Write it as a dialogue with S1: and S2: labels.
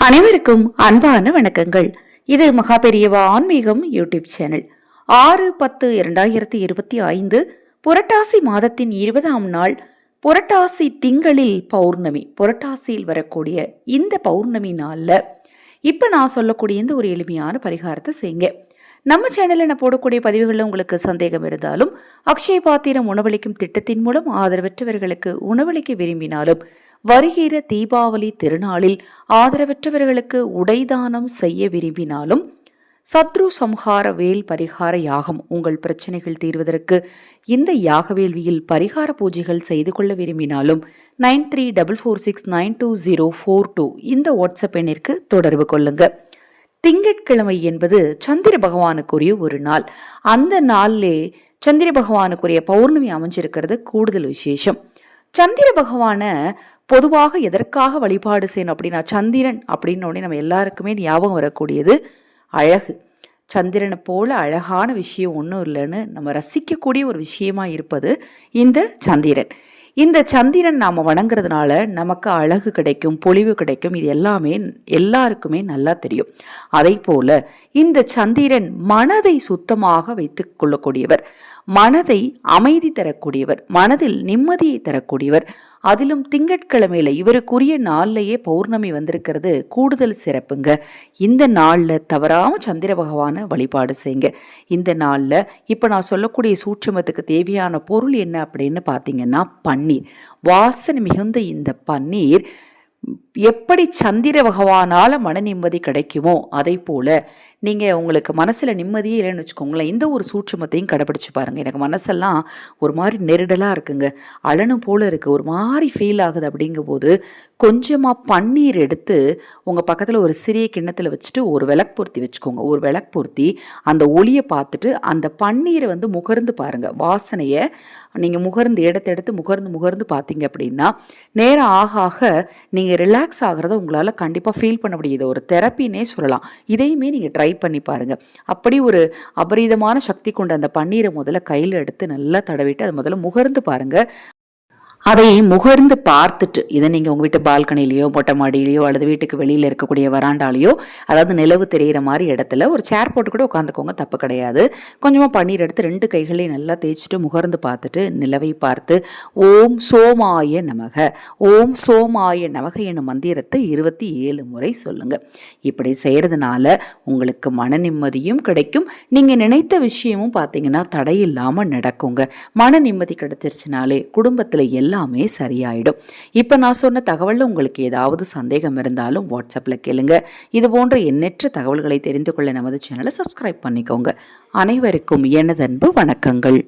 S1: அனைவருக்கும் அன்பான வணக்கங்கள். இது மகாபெரியவா ஆன்மீகம் யூடியூப் சேனல். ஆறு பத்து இரண்டாயிரத்தி இருபத்தி ஐந்து புரட்டாசி மாதத்தின் இருபதாம் நாள் புரட்டாசி திங்களில் பௌர்ணமி புரட்டாசியில் வரக்கூடிய இந்த பௌர்ணமி நாளில் இப்போ நான் சொல்லக்கூடிய இந்த ஒரு எளிமையான பரிகாரத்தை செய்யுங்க. நம்ம சேனலில் நான் போடக்கூடிய பதிவுகளில் உங்களுக்கு சந்தேகம் இருந்தாலும் அக்ஷய பாத்திரம் உணவளிக்கும் திட்டத்தின் மூலம் ஆதரவற்றவர்களுக்கு உணவளிக்க விரும்பினாலும் வருகிற தீபாவளி திருநாளில் ஆதரவற்றவர்களுக்கு உடைதானம் செய்ய விரும்பினாலும் சத்ரு சம்ஹார வேல் பரிகார யாகம் உங்கள் பிரச்சனைகள் தீர்வதற்கு இந்த யாக வேள்வியில் பரிகார பூஜைகள் செய்து கொள்ள விரும்பினாலும் nine three double four six nine two zero four two இந்த வாட்ஸ்அப் எண்ணிற்கு தொடர்பு கொள்ளுங்கள் திங்கட்கிழமை என்பது சந்திர பகவானுக்குரிய ஒரு நாள். அந்த நாளிலே சந்திர பகவானுக்குரிய பௌர்ணமி அமைஞ்சிருக்கிறது. கூடுதல் விசேஷம். சந்திர பகவானை பொதுவாக எதற்காக வழிபாடு செய்யணும் அப்படின்னா சந்திரன் அப்படின்னு நம்ம எல்லாருக்குமே ஞாபகம் வரக்கூடியது அழகு. சந்திரனை போல அழகான விஷயம் ஒன்றும் இல்லைன்னு நம்ம ரசிக்கக்கூடிய ஒரு விஷயமா இருப்பது இந்த சந்திரன். இந்த சந்திரன் நாம் வணங்குறதுனால நமக்கு அழகு கிடைக்கும் பொலிவு கிடைக்கும். இது எல்லாமே எல்லாருக்குமே நல்லா தெரியும். அதே போல் இந்த சந்திரன் மனதை சுத்தமாக வைத்து கொள்ளக்கூடியவர். மனதை அமைதி தரக்கூடியவர் மனதில் நிம்மதியை தரக்கூடியவர். அதிலும் திங்கட்கிழமையில இவருக்குரிய நாள்லயே பௌர்ணமி வந்திருக்கிறது. கூடுதல் சிறப்புங்க. இந்த நாளில் தவறாம சந்திர பகவானை வழிபாடு செய்யுங்க. இந்த நாளில் இப்போ நான் சொல்லக்கூடிய சூட்சமத்துக்கு தேவையான பொருள் என்ன அப்படின்னு பார்த்தீங்கன்னா பன்னீர். வாசனை மிகுந்த இந்த பன்னீர் எப்படி சந்திர பகவானால் மன நிம்மதி கிடைக்குமோ அதை போல் நீங்கள் உங்களுக்கு மனசில் நிம்மதியே இல்லைன்னு வச்சுக்கோங்களேன் இந்த ஒரு சூட்சமத்தையும் கடைப்பிடிச்சு பாருங்கள் எனக்கு மனசெல்லாம் ஒரு மாதிரி நெருடலாக இருக்குங்க. அழனும் போல் இருக்குது ஒரு மாதிரி ஃபீல் ஆகுது அப்படிங்கும்போது கொஞ்சமாக பன்னீர் எடுத்து உங்கள் பக்கத்தில் ஒரு சிறிய கிண்ணத்தில் வச்சுட்டு ஒரு விளக்கு பொருத்தி வச்சுக்கோங்க. ஒரு விளக்கு பொருத்தி அந்த ஒளியை பார்த்துட்டு அந்த பன்னீரை வந்து முகர்ந்து பாருங்கள் வாசனையை நீங்கள் முகர்ந்து இடத்த எடுத்து முகர்ந்து முகர்ந்து பார்த்தீங்க அப்படின்னா நேரம் ஆக ஆக நீங்கள் ரிலாக்ஸ் ரிலாக்ஸ் ஆகிறத உங்களால் கண்டிப்பாக ஃபீல் பண்ண முடியுது ஒரு தெரப்பின்னே சொல்லலாம். இதையுமே நீங்கள் ட்ரை பண்ணி பாருங்கள் அப்படி ஒரு அபரீதமான சக்தி கொண்ட அந்த பன்னீரை முதல்ல கையில் எடுத்து நல்லா தடவிட்டு அதை முதல்ல முகர்ந்து பாருங்கள் அதை முகர்ந்து பார்த்துட்டு இதை நீங்கள் உங்கள் வீட்டு பால்கனிலேயோ மொட்டை மாடியிலையோ அல்லது வீட்டுக்கு வெளியில் இருக்கக்கூடிய வராண்டாலேயோ அதாவது நிலவு தெரிகிற மாதிரி இடத்துல ஒரு சேர் போட்டு கூட உட்காந்துக்கோங்க தப்பு கிடையாது. கொஞ்சமாக பன்னீர் எடுத்து ரெண்டு கைகளையும் நல்லா தேய்ச்சிட்டு முகர்ந்து பார்த்துட்டு நிலவை பார்த்து ஓம் சோமாய நமக. ஓம் சோமாய நமக என்னும் மந்திரத்தை இருபத்தி ஏழு முறை சொல்லுங்கள் இப்படி செய்கிறதுனால உங்களுக்கு மன நிம்மதியும் கிடைக்கும். நீங்கள் நினைத்த விஷயமும் பார்த்தீங்கன்னா தடையில்லாமல் நடக்குங்க. மன நிம்மதி கிடைச்சிருச்சுனாலே குடும்பத்தில் எல்லா எல்லாமே சரியாயிடும். இப்போ நான் சொன்ன தகவலில் உங்களுக்கு ஏதாவது சந்தேகம் இருந்தாலும் வாட்ஸ்அப்பில் கேளுங்க. இது போன்ற எண்ணற்ற தகவல்களை தெரிந்து கொள்ள நமது சேனலை சப்ஸ்கிரைப் பண்ணிக்கோங்க. அனைவருக்கும் எனதன்பு வணக்கங்கள்.